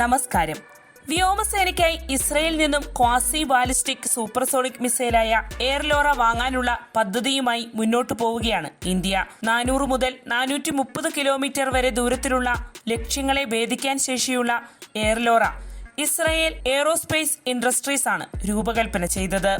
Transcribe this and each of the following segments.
നമസ്കാരം. വ്യോമസേനയ്ക്കായി ഇസ്രയേലിൽ നിന്നും ക്വാസി ബാലിസ്റ്റിക് സൂപ്പർസോണിക് മിസൈലായ എയർലോറ വാങ്ങാനുള്ള പദ്ധതിയുമായി മുന്നോട്ടു പോവുകയാണ് ഇന്ത്യ. നാനൂറ് മുതൽ നാനൂറ്റി മുപ്പത് കിലോമീറ്റർ വരെ ദൂരത്തിലുള്ള ലക്ഷ്യങ്ങളെ ഭേദിക്കാൻ ശേഷിയുള്ള എയർലോറ ഇസ്രയേൽ എയറോസ്പേസ് ഇൻഡസ്ട്രീസ് ആണ് രൂപകൽപ്പന ചെയ്തത്.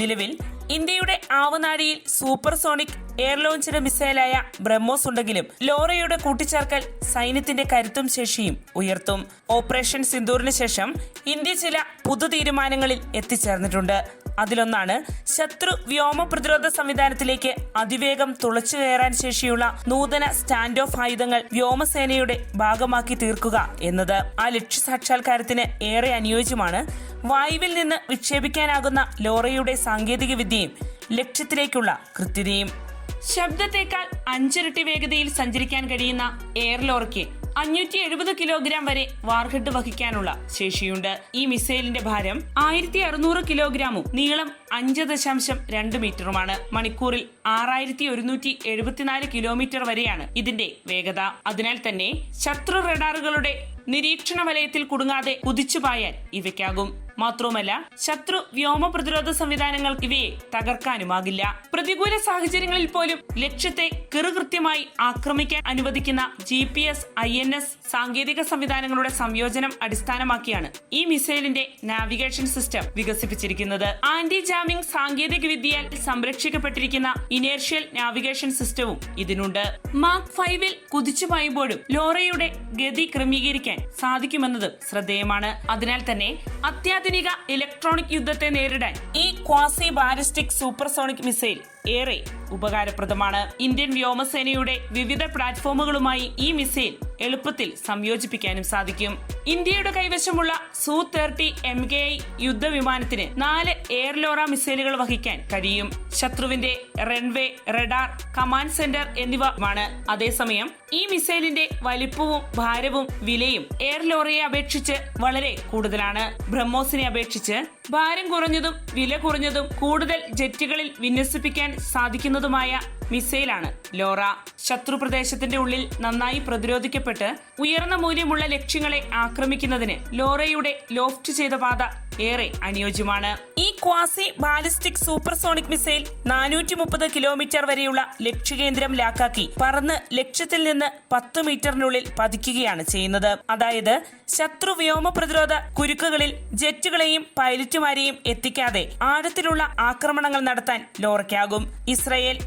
നിലവിൽ ഇന്ത്യയുടെ ആവനാഴിയിൽ സൂപ്പർസോണിക് എയർ ലോഞ്ചിന് മിസൈലായ ബ്രഹ്മോസ് ഉണ്ടെങ്കിലും ലോറയുടെ കൂട്ടിച്ചേർക്കൽ സൈന്യത്തിന്റെ കരുത്തും ശേഷിയും ഉയർത്തും. ഓപ്പറേഷൻ സിന്ദൂറിന് ശേഷം ഇന്ത്യ ചില പുതു തീരുമാനങ്ങളിൽ എത്തിച്ചേർന്നിട്ടുണ്ട്. അതിലൊന്നാണ് ശത്രു വ്യോമ പ്രതിരോധ സംവിധാനത്തിലേക്ക് അതിവേഗം തുളച്ചു കയറാൻ ശേഷിയുള്ള നൂതന സ്റ്റാൻഡ് ഓഫ് ആയുധങ്ങൾ വ്യോമസേനയുടെ ഭാഗമാക്കി തീർക്കുക എന്നത്. ആ ലക്ഷ്യ സാക്ഷാത്കാരത്തിന് ഏറെ അനുയോജ്യമാണ്. വായുവിൽ നിന്ന് വിക്ഷേപിക്കാനാകുന്ന ലോറയുടെ സാങ്കേതിക വിദ്യയും ലക്ഷ്യത്തിലേക്കുള്ള കൃത്യതയും. ശബ്ദത്തേക്കാൾ അഞ്ചിരട്ടി വേഗതയിൽ സഞ്ചരിക്കാൻ കഴിയുന്ന എയർ ലോറയ്ക്ക് അഞ്ഞൂറ്റി എഴുപത് കിലോഗ്രാം വരെ വാർഹെഡ് വഹിക്കാനുള്ള ശേഷിയുണ്ട്. ഈ മിസൈലിന്റെ ഭാരം ആയിരത്തി അറുന്നൂറ് കിലോഗ്രാമും നീളം അഞ്ച് ദശാംശം രണ്ട് മീറ്ററുമാണ്. മണിക്കൂറിൽ ആറായിരത്തി ഒരുന്നൂറ്റി എഴുപത്തിനാല് കിലോമീറ്റർ വരെയാണ് ഇതിന്റെ വേഗത. അതിനാൽ തന്നെ ശത്രു റഡാറുകളുടെ നിരീക്ഷണ വലയത്തിൽ കുടുങ്ങാതെ കുതിച്ചുപായാൻ ഇവയ്ക്കാകും. മാത്രവുമല്ല ശത്രു വ്യോമ പ്രതിരോധ സംവിധാനങ്ങൾ ഇവയെ തകർക്കാനുമാകില്ല. പ്രതികൂല സാഹചര്യങ്ങളിൽ പോലും ലക്ഷ്യത്തെ കിറുകൃത്യമായി ആക്രമിക്കാൻ അനുവദിക്കുന്ന G P S I N S സാങ്കേതിക സംവിധാനങ്ങളുടെ സംയോജനം അടിസ്ഥാനമാക്കിയാണ് ഈ മിസൈലിന്റെ നാവിഗേഷൻ സിസ്റ്റം വികസിപ്പിച്ചിരിക്കുന്നത്. ആന്റി ജാമിംഗ് സാങ്കേതിക വിദ്യയാൽ സംരക്ഷിക്കപ്പെട്ടിരിക്കുന്ന ഇനേർഷ്യൽ നാവിഗേഷൻ സിസ്റ്റവും ഇതിനുണ്ട്. മാർക്ക് ഫൈവിൽ കുതിച്ചു പായുമ്പോഴും ലോറയുടെ ഗതി ക്രമീകരിക്കാൻ സാധിക്കുമെന്നത് ശ്രദ്ധേയമാണ്. അതിനാൽ തന്നെ അത്യാധുനിക ഇലക്ട്രോണിക് യുദ്ധത്തെ നേരിടാൻ ഈ ക്വാസി ബാലിസ്റ്റിക് സൂപ്പർസോണിക് മിസൈൽ ഏറെ ഉപകാരപ്രദമാണ്. ഇന്ത്യൻ വ്യോമസേനയുടെ വിവിധ പ്ലാറ്റ്ഫോമുകളുമായി ഈ മിസൈൽ എളുപ്പത്തിൽ സംയോജിപ്പിക്കാനും സാധിക്കും. ഇന്ത്യയുടെ കൈവശമുള്ള Su thirty M K I യുദ്ധവിമാനത്തിന് നാല് എയർലോറ മിസൈലുകൾ വഹിക്കാൻ കഴിയും. ശത്രുവിന്റെ റൺവേ റഡാർ കമാൻഡ് സെന്റർ എന്നിവ ആണ് അതേസമയം ഈ മിസൈലിന്റെ വലിപ്പവും ഭാരവും വിലയും എയർലോറയെ അപേക്ഷിച്ച് വളരെ കൂടുതലാണ്. ബ്രഹ്മോസിനെ അപേക്ഷിച്ച് ഭാരം കുറഞ്ഞതും വില കുറഞ്ഞതും കൂടുതൽ ജെറ്റുകളിൽ വിന്യസിപ്പിക്കാൻ സാധിക്കുന്നതുമായ മിസൈലാണ്. ലോറ ശത്രു പ്രദേശത്തിന്റെ ഉള്ളിൽ നന്നായി പ്രതിരോധിക്കപ്പെട്ട് ഉയർന്ന മൂല്യമുള്ള ലക്ഷ്യങ്ങളെ ആക്രമിക്കുന്നതിന് ലോറയുടെ ലോഫ്റ്റ് ചെയ്ത പാത ഏറെ അനുയോജ്യമാണ്. ഈ ക്വാസി ബാലിസ്റ്റിക് സൂപ്പർസോണിക് മിസൈൽ നാനൂറ്റി മുപ്പത് കിലോമീറ്റർ വരെയുള്ള ലക്ഷ്യകേന്ദ്രം ലാക്കാക്കി പറന്ന് ലക്ഷ്യത്തിൽ നിന്ന് പത്ത് മീറ്ററിനുള്ളിൽ പതിക്കുകയാണ് ചെയ്യുന്നത്. അതായത് ശത്രു വ്യോമ പ്രതിരോധ കുരുക്കുകളിൽ ജെറ്റുകളെയും പൈലറ്റുമാരെയും എത്തിക്കാതെ ആഴത്തിലുള്ള ആക്രമണങ്ങൾ നടത്താൻ ലോറയ്ക്കാകും. ഇസ്രയേൽ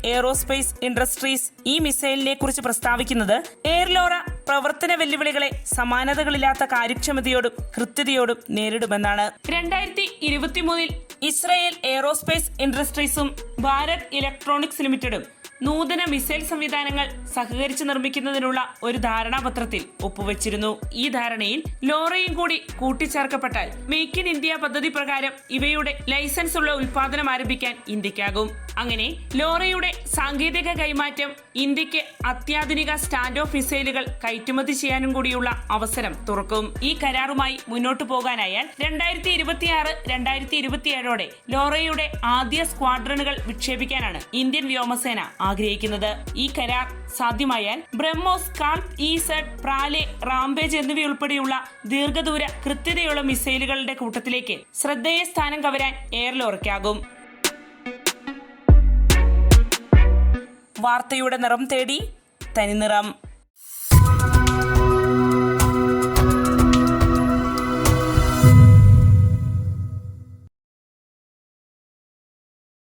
എയറോസ്പേസ് ഇൻഡസ്ട്രീസ് ഈ മിസൈലിനെ കുറിച്ച് പ്രസ്താവിക്കുന്നത് എയർലോറ പ്രവർത്തന വെല്ലുവിളികളെ സമാനതകളില്ലാത്ത കാര്യക്ഷമതയോടും കൃത്യതയോടും നേരിടുമെന്നാണ്. രണ്ടായിരത്തി ഇരുപത്തിമൂന്നിൽ ഇസ്രയേൽ എയറോസ്പേസ് ഇൻഡസ്ട്രീസും ഭാരത് ഇലക്ട്രോണിക്സ് ലിമിറ്റഡും നൂതന മിസൈൽ സംവിധാനങ്ങൾ സഹകരിച്ച് നിർമ്മിക്കുന്നതിനുള്ള ഒരു ധാരണാപത്രത്തിൽ ഒപ്പുവെച്ചിരുന്നു. ഈ ധാരണയിൽ ലോറയും കൂടി കൂട്ടിച്ചേർക്കപ്പെട്ടാൽ മേക്ക് ഇൻ ഇന്ത്യ പദ്ധതി പ്രകാരം ഇവയുടെ ലൈസൻസ് ഉള്ള ഉൽപാദനം ആരംഭിക്കാൻ ഇന്ത്യക്കാകും. അങ്ങനെ ലോറയുടെ സാങ്കേതിക കൈമാറ്റം ഇന്ത്യയ്ക്ക് അത്യാധുനിക സ്റ്റാൻഡ് ഓഫ് മിസൈലുകൾ കയറ്റുമതി ചെയ്യാനും കൂടിയുള്ള അവസരം തുറക്കും. ഈ കരാറുമായി മുന്നോട്ടു പോകാനായാൽ രണ്ടായിരത്തി ഇരുപത്തിയാറ് രണ്ടായിരത്തി ഇരുപത്തിയേഴോടെ ലോറയുടെ ആദ്യ സ്ക്വാഡ്രണുകൾ വിക്ഷേപിക്കാനാണ് ഇന്ത്യൻ വ്യോമസേന ആഗ്രഹിക്കുന്നത്. ഈ കരാർ സാധ്യമായാൽ ബ്രഹ്മോസ് കാൾപ് ഇ പ്രാലെ റാംബേജ് എന്നിവയുൾപ്പെടെയുള്ള ദീർഘദൂര കൃത്യതയുള്ള മിസൈലുകളുടെ കൂട്ടത്തിലേക്ക് ശ്രദ്ധേയ സ്ഥാനം കവരാൻ എയർലോറയ്ക്കാകും വാർത്തയുടെ നിറം തേടി തനിനിറം.